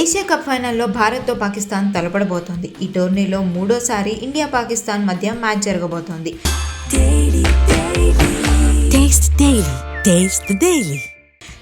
Asia cup ఫైనల్లో భారత్తో పాకిస్తాన్ తలపడబోతోంది. ఈ టోర్నీలో మూడోసారి ఇండియా పాకిస్తాన్ మధ్య మ్యాచ్ జరగబోతోంది.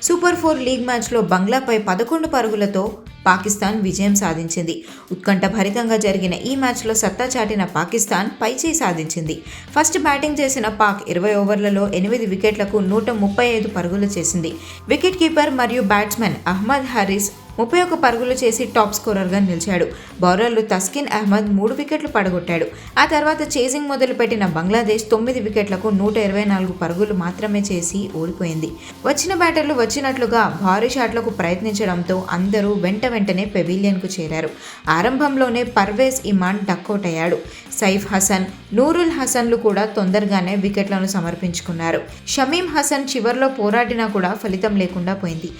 సూపర్ ఫోర్ లీగ్ మ్యాచ్లో బంగ్లాపై పదకొండు పరుగులతో పాకిస్తాన్ విజయం సాధించింది. ఉత్కంఠ భరితంగా జరిగిన ఈ మ్యాచ్లో సత్తా చాటిన పాకిస్తాన్ పైచేయి సాధించింది. ఫస్ట్ బ్యాటింగ్ చేసిన పాక్ ఇరవై ఓవర్లలో ఎనిమిది వికెట్లకు నూట ముప్పై ఐదు పరుగులు చేసింది. వికెట్ కీపర్ మరియు బ్యాట్స్మెన్ అహ్మద్ హరీస్ ముప్పై ఒక్క పరుగులు చేసి టాప్ స్కోరర్గా నిలిచాడు. బౌలర్లు తస్కిన్ అహ్మద్ మూడు వికెట్లు పడగొట్టాడు. ఆ తర్వాత చేసింగ్ మొదలుపెట్టిన బంగ్లాదేశ్ తొమ్మిది వికెట్లకు నూట ఇరవై నాలుగు పరుగులు మాత్రమే చేసి ఓడిపోయింది. వచ్చిన బ్యాటర్లు వచ్చినట్లుగా భారీ షాట్లకు ప్రయత్నించడంతో అందరూ వెంట వెంటనే పెవిలియన్కు చేరారు. ఆరంభంలోనే పర్వేజ్ ఇమాన్ డక్అవుట్ అయ్యాడు. సైఫ్ హసన్ నూరుల్ హసన్లు కూడా తొందరగానే వికెట్లను సమర్పించుకున్నారు. షమీం హసన్ చివర్లో పోరాడినా కూడా ఫలితం లేకుండా పోయింది.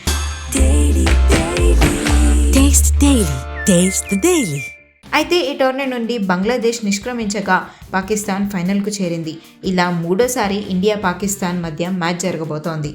Taste Daily. Taste the అయితే ఈ టోర్నీ నుండి బంగ్లాదేశ్ నిష్క్రమించగా పాకిస్తాన్ ఫైనల్కు చేరింది. ఇలా మూడోసారి ఇండియా పాకిస్తాన్ మధ్య మ్యాచ్ జరగబోతోంది.